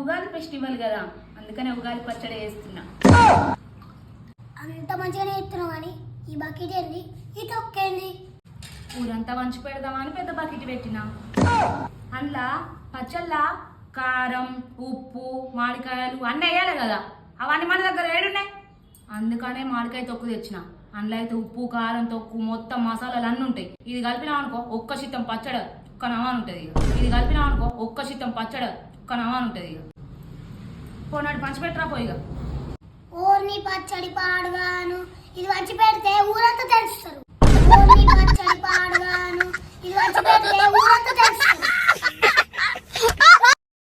Ugadi festival కదా అందుకనే ఉగాది పచ్చడి వేస్తున్నా అంత మంచిగానే ఇస్తున్నావు కానీ ఈ బకెట్ ఏంది? ఈ తొక్కేంది ఊరంతా వంచి పెడదామని పెద్ద బకెట్ పెట్టినా. అందులో పచ్చళ్ళ కారం ఉప్పు మామిడికాయలు అన్నీ వేయాలి కదా. అవన్నీ మన దగ్గర ఏడున్నాయి. అందుకనే మామిడికాయ తొక్కు తెచ్చిన. అందులో అయితే ఉప్పు కారం తొక్కు మొత్తం మసాలాలు అన్నీ ఉంటాయి. ఇది కలిపినాం అనుకో ఒక్క చిత్తం పచ్చడి ఒక్క నవాన్ ఉంటుంది ఇక. ఇది కలిపినాం అనుకో ఒక్క చిత్తం పచ్చడి. ఒక్క నవాన్ ఉంటుంది ఇక పోనాడు పంచిపెట్టరా పోయిగా ఓర్ని పచ్చడి పాడుగాను. ఇది వచ్చి పెడితే